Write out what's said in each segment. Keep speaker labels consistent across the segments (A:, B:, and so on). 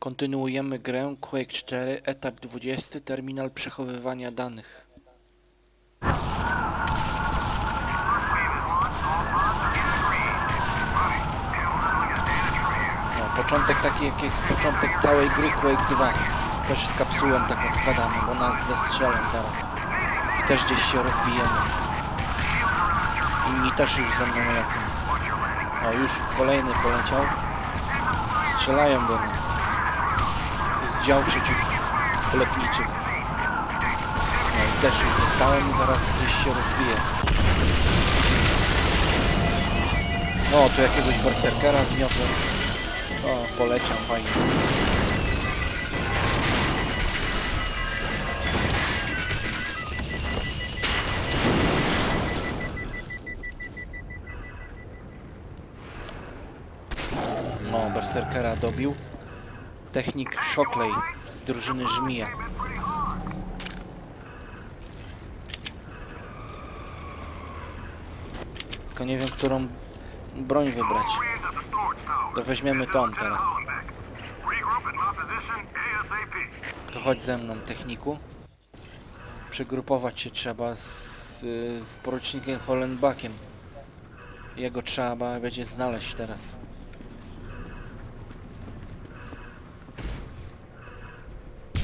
A: Kontynuujemy grę Quake 4, etap 20, terminal przechowywania danych. No, początek taki jak jest początek całej gry Quake 2. Też kapsułą taką spadamy, bo nas zestrzelą zaraz. I też gdzieś się rozbijemy. Inni też już ze mną lecą. O, już kolejny poleciał. Strzelają do nas. Dział przeciwlotniczych. No i też już dostałem i zaraz gdzieś się rozbije. O, tu jakiegoś berserkera zmiotłem. O, poleciał fajnie. No, berserkera dobił. Technik Shockley z drużyny Żmija. Tylko nie wiem, którą broń wybrać. To weźmiemy tą teraz. To chodź ze mną, techniku. Przygrupować się trzeba z, z porucznikiem Hollenbackiem. Jego trzeba będzie znaleźć teraz.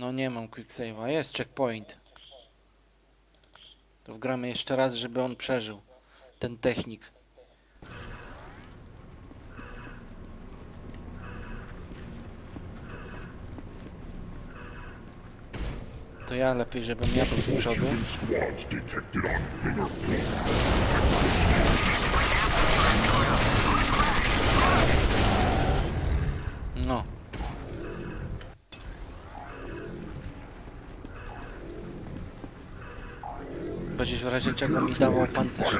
A: No nie mam quick save'a. Jest checkpoint. To wgramy jeszcze raz, żeby on przeżył. Ten technik. To ja lepiej, żebym ja był z przodu. No. Będziesz w razie czego mi dawał pancerz.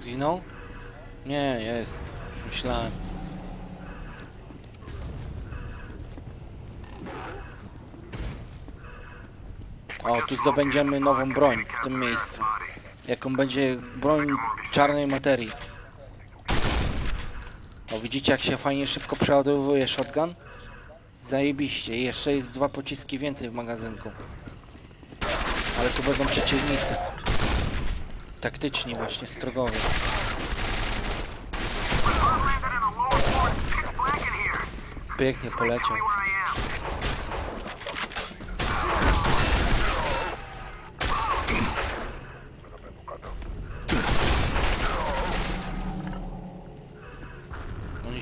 A: Zginął? Nie, jest. Myślałem. O, tu zdobędziemy nową broń w tym miejscu. Jaką będzie broń czarnej materii. O, widzicie jak się fajnie szybko przeładowuje shotgun? Zajebiście. Jeszcze jest dwa pociski więcej w magazynku. Ale tu będą przeciwnicy. Taktyczni właśnie, strogowie. Pięknie poleciał.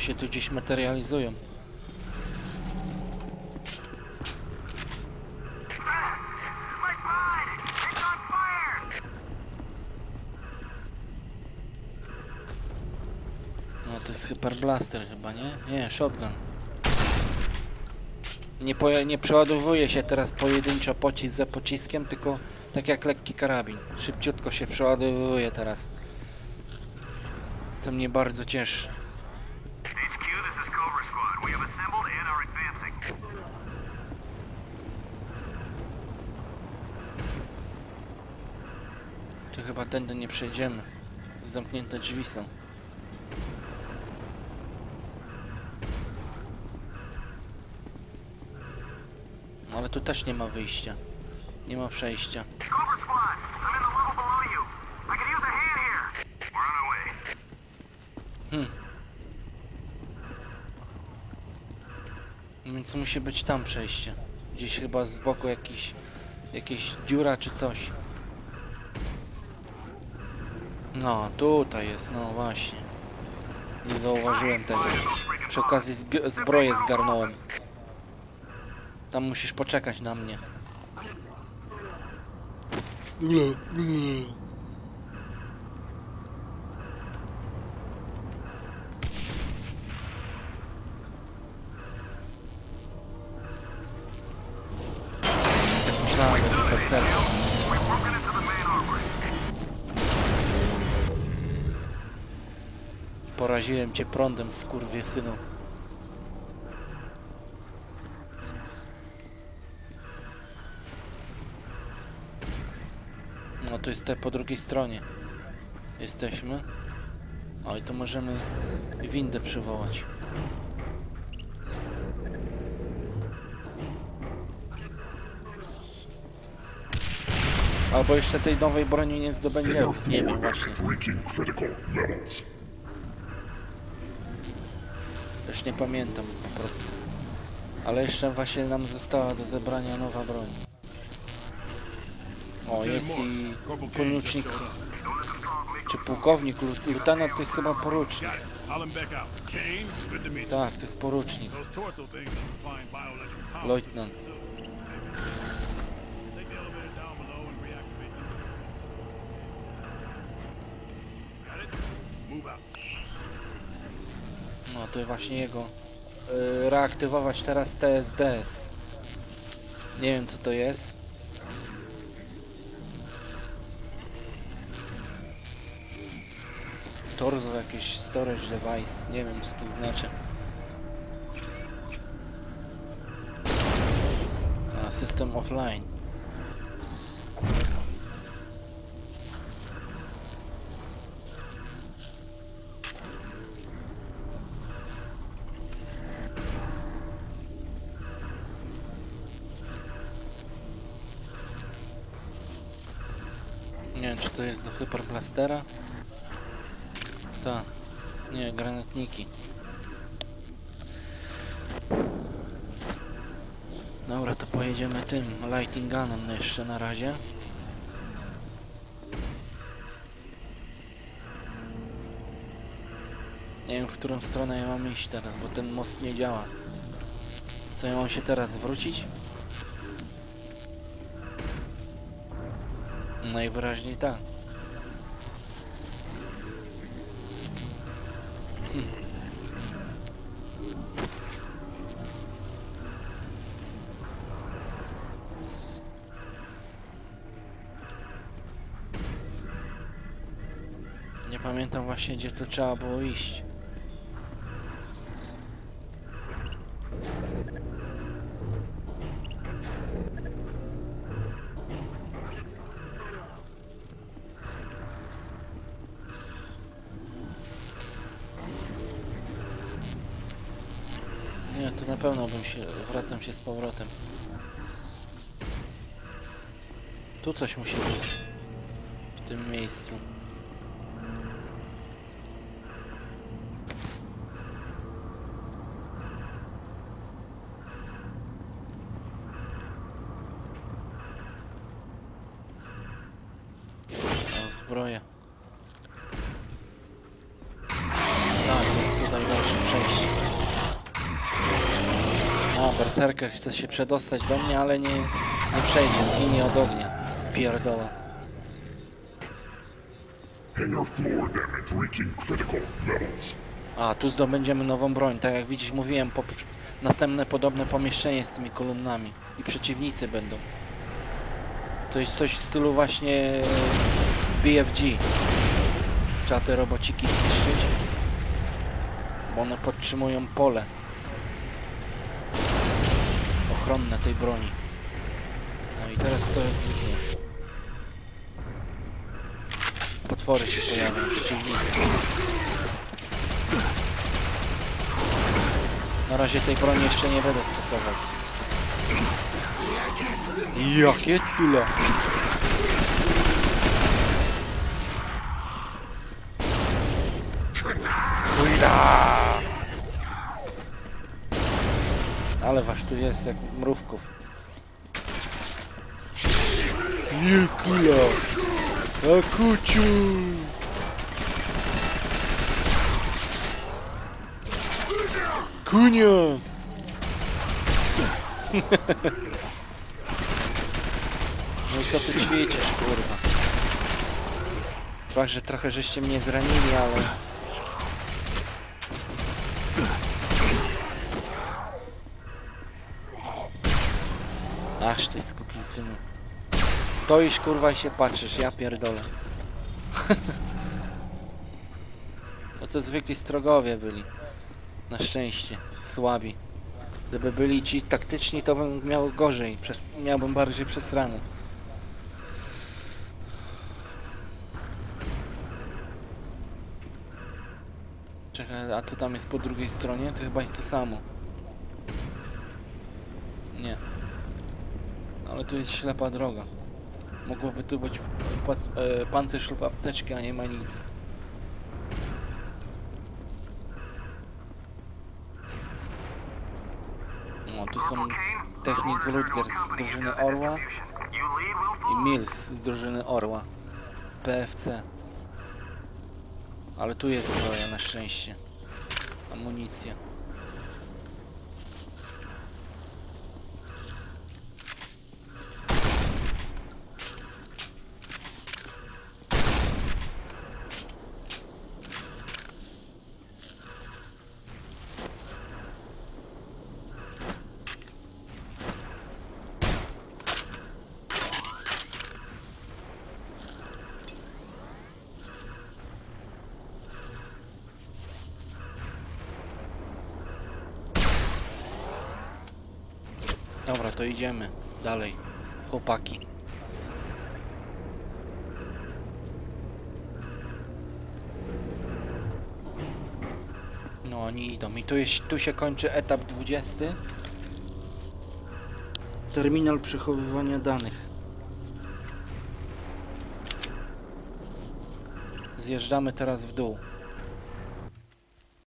A: Się tu gdzieś materializują. No to jest Hyper Blaster chyba, nie? Nie, shotgun. Nie, poja- nie przeładowuje się teraz pojedynczo pocisk za pociskiem, tylko tak jak lekki karabin. Szybciutko się przeładowuje teraz. Co mnie bardzo cieszy. Tu chyba tędy nie przejdziemy. Zamknięte drzwi są. No, Ale tu też nie ma wyjścia. Nie ma przejścia.
B: Way.
A: Więc musi być tam przejście. Gdzieś chyba z boku jakiś, jakieś dziura czy coś. No, tutaj jest, no właśnie. Nie zauważyłem tego. Przy okazji zbroję zgarnąłem. Tam musisz poczekać na mnie. Tak myślałem, że to cel. Poraziłem cię prądem, skurwysynu. No to jest te po drugiej stronie. Jesteśmy. O i to możemy windę przywołać. Albo jeszcze tej nowej broni nie zdobędziemy. Nie wiem właśnie. Już nie pamiętam po prostu. Ale jeszcze właśnie nam została do zebrania nowa broń. O, jest i porucznik, czy pułkownik, lutenant to jest chyba porucznik. Tak, to jest porucznik, leutnant. To właśnie jego. y, reaktywować teraz TSDS. Nie wiem co to jest. Torso jakiś storage device, nie wiem co to znaczy. A, system offline. Wiem czy to jest do hyperblastera. Tak. Nie, granatniki. Dobra, to pojedziemy tym lighting gunem no jeszcze na razie. Nie wiem w którą stronę ja mam iść teraz, bo ten most nie działa. Co ja mam się teraz zwrócić? Najwyraźniej tak. Nie pamiętam właśnie gdzie to trzeba było iść. Pewno bym się, wracam się z powrotem. Tu coś musi być. W tym miejscu. O. Berserker chce się przedostać do mnie, ale nie, nie przejdzie, zginie od ognia. Pierdoła. A, tu zdobędziemy nową broń. Tak jak widzisz, mówiłem, po, następne podobne pomieszczenie z tymi kolumnami. I przeciwnicy będą. To jest coś w stylu właśnie BFG. Trzeba te robociki zniszczyć. Bo one podtrzymują pole. Ochronne tej broni. No i teraz to jest zwykle. Potwory się pojawiają, przeciwnicy. Na razie tej broni jeszcze nie będę stosował. Jakie cule! Ale wasz tu jest jak mrówków. Nie kula! A kuciu! Kunia! No i co ty ćwiczysz, kurwa? Fakt, że trochę żeście mnie zranili, ale... Ach, ty synu. Stoisz kurwa i się patrzysz, ja pierdolę. No to zwykli strogowie byli. Na szczęście, słabi. Gdyby byli ci taktyczni, to bym miał gorzej, przez, miałbym bardziej przesrane. Czekaj, a co tam jest po drugiej stronie? To chyba jest to samo. Nie. Ale tu jest ślepa droga. Mogłoby tu być e, pancerz lub apteczka, nie ma nic. No, tu są technik Rutger z drużyny Orła i. Mills z drużyny Orła. PFC. Ale tu jest zbroja na szczęście. Amunicja. Dobra, to idziemy dalej. Chłopaki. No oni idą i tu, jest, tu się kończy etap 20. Terminal przechowywania danych. Zjeżdżamy teraz w dół.